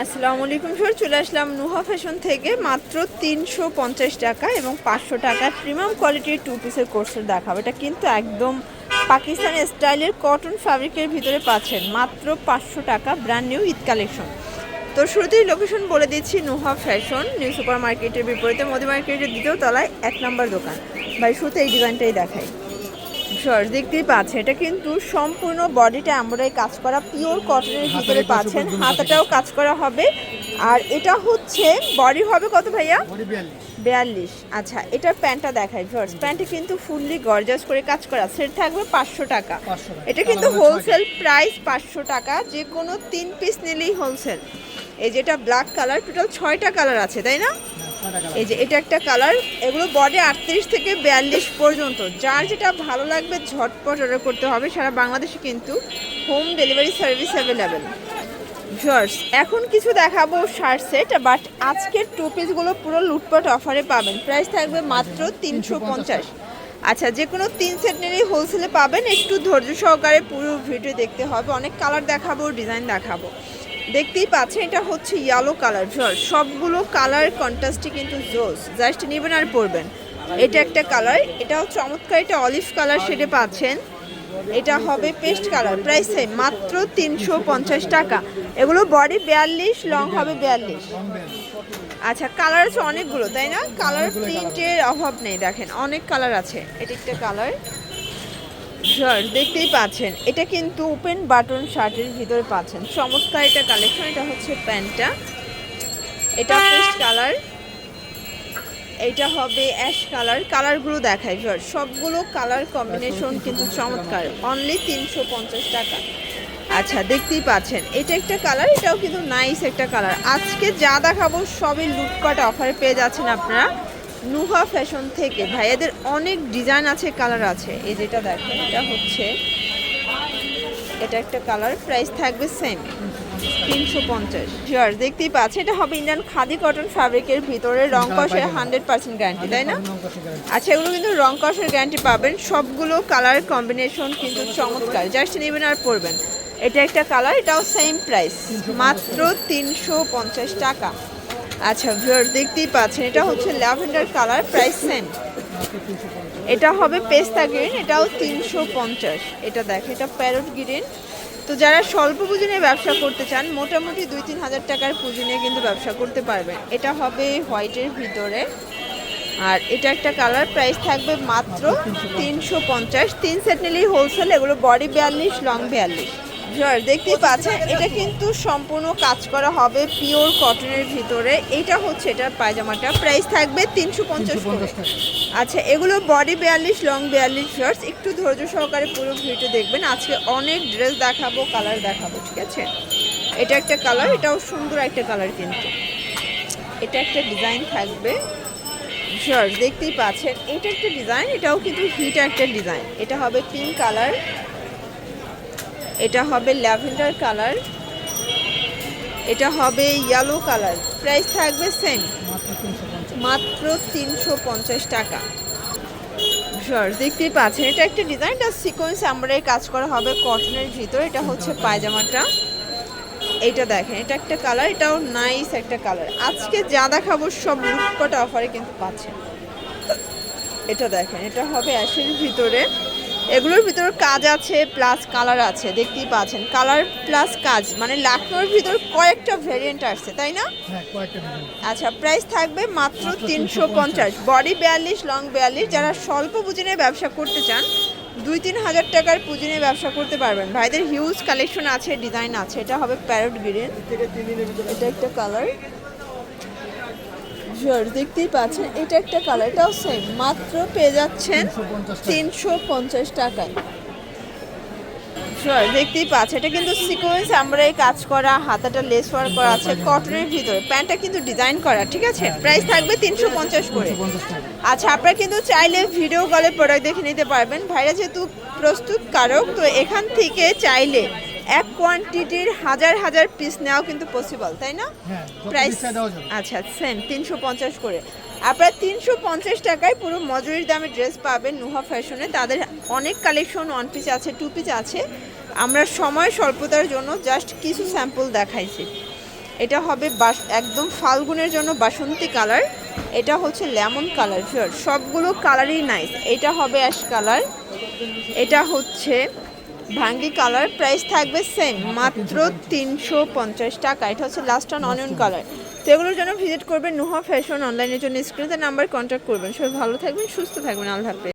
আসসালামু আলাইকুম স্যার চলে আসলাম নুহা ফ্যাশন থেকে। মাত্র তিনশো পঞ্চাশ টাকা এবং পাঁচশো টাকা প্রিমিয়াম কোয়ালিটির টু পিসের কোর্সের দেখাবো। এটা কিন্তু একদম পাকিস্তান স্টাইলের কটন ফ্যাব্রিকের ভিতরে পাচ্ছেন। মাত্র পাঁচশো টাকা ব্র্যান্ড নিউ ঈদ কালেকশন তো শুরুতেই লোকেশন বলে দিচ্ছি, নুহা ফ্যাশন নিউ সুপার মার্কেটের বিপরীতে মোদি মার্কেটের দ্বিতীয় তলায় এক নম্বর দোকান। ভাই শুরুতে এই ডিজাইনটাই দেখাই। শর্ট দেখতেই পাচ্ছেন এটা কিন্তু সম্পূর্ণ বডিটা আমরাই কাজ করা পিওর কটনের ভিতরে পাচ্ছেন হাতাটাও কাজ করা হবে। আর এটা হচ্ছে বডি হবে কত ভাইয়া? বিয়াল্লিশ। আচ্ছা এটার প্যান্টটা দেখাই শর্টস প্যান্টে কিন্তু ফুললি গর্জাস করে কাজ করা সেট থাকবে পাঁচশো টাকা। পাঁচশো টাকা। এটা কিন্তু হোলসেল প্রাইস পাঁচশো টাকা যে কোনো তিন পিস নিলেই হোলসেল এই যেটা ব্ল্যাক কালার টোটাল ছয়টা কালার আছে তাই না? এই যে, এটা একটা কালার। এগুলো বডি আটত্রিশ থেকে বিয়াল্লিশ পর্যন্ত। যার যেটা ভালো লাগবে, ঝটপট অর্ডার করতে হবে। সারা বাংলাদেশে কিন্তু হোম ডেলিভারি সার্ভিস অ্যাভেলেবেল জর্স এখন কিছু দেখাবো শার্ট সেট বাট আজকের টু পিসগুলো পুরো লুটপাট অফারে পাবেন। প্রাইস থাকবে মাত্র তিনশো পঞ্চাশ। আচ্ছা যে কোনো তিন সেট নিলেই হোলসেলে পাবেন। একটু ধৈর্য সহকারে পুরো ভিডিও দেখতে হবে। অনেক কালার দেখাবো ডিজাইন দেখাবো। দেখতেই পাচ্ছেন, এটা হচ্ছে ইয়েলো কালার জল সবগুলো কালার কন্ট্রাস্টই কিন্তু জোস জাস্ট নেবেন আর পরবেন। এটা একটা কালার এটা হচ্ছে চমৎকার, এটা অলিভ কালার শেডে পাচ্ছেন। এটা হবে পেস্ট কালার প্রাইস সেম মাত্র তিনশো পঞ্চাশ টাকা। এগুলো বডি বিয়াল্লিশ লং হবে বিয়াল্লিশ। আচ্ছা কালার আছে অনেকগুলো, তাই না? কালার প্রিন্টের অভাব নেই, দেখেন, অনেক কালার আছে। এটা একটা কালার শার্ট দেখতেই পাচ্ছেন। এটা কিন্তু ওপেন বাটন শার্টের ভিতরে পাচ্ছেন। চমৎকার এটা কালেকশন এটা হচ্ছে প্যান্টটা। এটা পেস্ট কালার এটা হবে অ্যাশ কালার কালারগুলো দেখাই শার্ট সবগুলো কালার কম্বিনেশন কিন্তু চমৎকার। অনলি তিনশো পঞ্চাশ টাকা। আচ্ছা দেখতেই পাচ্ছেন। এটা একটা কালার এটাও কিন্তু নাইস একটা কালার আজকে যা দেখাবো সবই লুটপাট অফারে পেয়ে যাচ্ছেন আপনারা। নুহা ফ্যাশন থেকে। ভাইয়াদের অনেক ডিজাইন আছে কালার আছে। এই যেটা দেখেন এটা হচ্ছে এটা একটা কালার প্রাইস থাকবে সেম তিনশো পঞ্চাশ। শিওর দেখতেই পাচ্ছেন এটা হবে ইন্ডিয়ান খাদি কটন ফ্যাব্রিকের ভিতরে রং কষের হান্ড্রেড পার্সেন্ট গ্যারান্টি তাই না? আচ্ছা এগুলো কিন্তু রং কষের গ্যারান্টি পাবেন। সবগুলো কালার কম্বিনেশন কিন্তু চমৎকার। জাস্ট নেবেন আর পরবেন। এটা একটা কালার এটাও সেম প্রাইস মাত্র তিনশো পঞ্চাশ টাকা। আচ্ছা ভিউয়ার দেখতেই পাচ্ছেন, এটা হচ্ছে ল্যাভেন্ডার কালার, প্রাইস সেম এটা হবে পেস্তা গ্রিন, এটাও তিনশো পঞ্চাশ। এটা দেখ, এটা প্যারট গ্রিন। তো যারা স্বল্প পুঁজি নিয়ে ব্যবসা করতে চান, মোটামুটি দুই তিন হাজার টাকার পুঁজি নিয়ে কিন্তু ব্যবসা করতে পারবেন। এটা হবে হোয়াইটের ভিতরে। আর এটা একটা কালার, প্রাইস থাকবে মাত্র তিনশো পঞ্চাশ। তিন সেট নিলেই হোলসেল এগুলো বডি বিয়াল্লিশ লং বিয়াল্লিশ। দেখতেই পাচ্ছেন এটা কিন্তু সম্পূর্ণ কাজ করা হবে পিওর কটনের ভিতরে। এইটা হচ্ছে এটার পায়জামাটা। প্রাইস থাকবে তিনশো পঞ্চাশ আচ্ছা এগুলো বডি বিয়াল্লিশ লং বিয়াল্লিশ শার্টস একটু ধৈর্য সহকারে পুরো ভিডিও দেখবেন। আজকে অনেক ড্রেস দেখাবো কালার দেখাবো ঠিক আছে? এটা একটা কালার এটাও সুন্দর একটা কালার কিন্তু। এটা একটা ডিজাইন থাকবে। শার্ট দেখতেই পাচ্ছেন এটা একটা ডিজাইন এটাও কিন্তু হিট একটা ডিজাইন এটা হবে পিঙ্ক কালার এটা হবে ল্যাভেন্ডার কালার। এটা হবে ইয়েলো কালার। প্রাইস থাকবে সেম মাত্র তিনশো পঞ্চাশ টাকা। শর্ট দেখতেই পাচ্ছেন, এটা একটা ডিজাইন এটা সিকোয়েন্স আমরাই কাজ করা হবে কটনের ভিতর। এটা হচ্ছে পায়জামাটা। এটা দেখেন, এটা একটা কালার, এটাও নাইস একটা কালার। আজকে যা দেখাবো সব লুটপাট অফারে কিন্তু পাচ্ছেন। এটা দেখেন, এটা হবে অ্যাশের ভিতরে। এগুলোর ভিতর কাজ আছে প্লাস কালার আছে দেখতেই পাচ্ছেন। কালার প্লাস কাজ মানে লাখনোর ভিতর কয়েকটা ভেরিয়েন্ট আসছে তাই না? হ্যাঁ আচ্ছা প্রাইস থাকবে মাত্র তিনশো পঞ্চাশ। বডি বিয়াল্লিশ লং বিয়াল্লিশ যারা স্বল্প পুঁজি নিয়ে ব্যবসা করতে চান দুই তিন হাজার টাকার পুঁজি নিয়ে ব্যবসা করতে পারবেন। ভাইদের হিউজ কালেকশন আছে ডিজাইন আছে এটা হবে প্যারট গ্রিন এটা একটা কালার জোর দেখতেই পাচ্ছেন এটা একটা কালার এটাও সেম মাত্র পেয়ে যাচ্ছেন তিনশো পঞ্চাশ টাকায়। Sure, দেখতেই পাচ্ছেন এটা কিন্তু সিকোয়েন্স আমরা এই কাজ করা হাতাটা লেস ওয়ার্ক করা আছে কটনের ভিতরে। প্যান্টটা কিন্তু ডিজাইন করা ঠিক আছে? প্রাইস থাকবে তিনশো পঞ্চাশ করে। আচ্ছা আপনারা কিন্তু চাইলে ভিডিও কলে প্রোডাক্ট দেখে নিতে পারবেন। ভাইরা যেহেতু প্রস্তুত কারক তো এখান থেকে চাইলে এক কোয়ান্টিটির হাজার হাজার পিস নেওয়া কিন্তু পসিবল তাই না? হ্যাঁ প্রাইস ইচ্ছা আচ্ছা সেম তিনশো পঞ্চাশ করে। আপনারা তিনশো পঞ্চাশ টাকায় পুরো মজুরির দামে ড্রেস পাবেন নুহা ফ্যাশনে তাদের অনেক কালেকশন ওয়ান পিস আছে টু পিস আছে। আমরা সময় স্বল্পতার জন্য জাস্ট কিছু স্যাম্পল দেখাইছি। এটা হবে বাস একদম ফাল্গুনের জন্য বাসন্তী কালার এটা হচ্ছে লেমন কালার সবগুলো কালারই নাইস এটা হবে অ্যাশ কালার এটা হচ্ছে ভাঙ্গি কালার প্রাইস থাকবে সেম মাত্র তিনশো পঞ্চাশ টাকা। এটা হচ্ছে লাস্ট অন অনিয়ন কালার তো এগুলোর জন্য ভিজিট করবেন নুহা ফ্যাশন অনলাইনের জন্য। স্ক্রিনে নাম্বার কন্ট্যাক্ট করবেন। সবাই ভালো থাকবেন সুস্থ থাকবেন। আল্লাহ হাফেজ।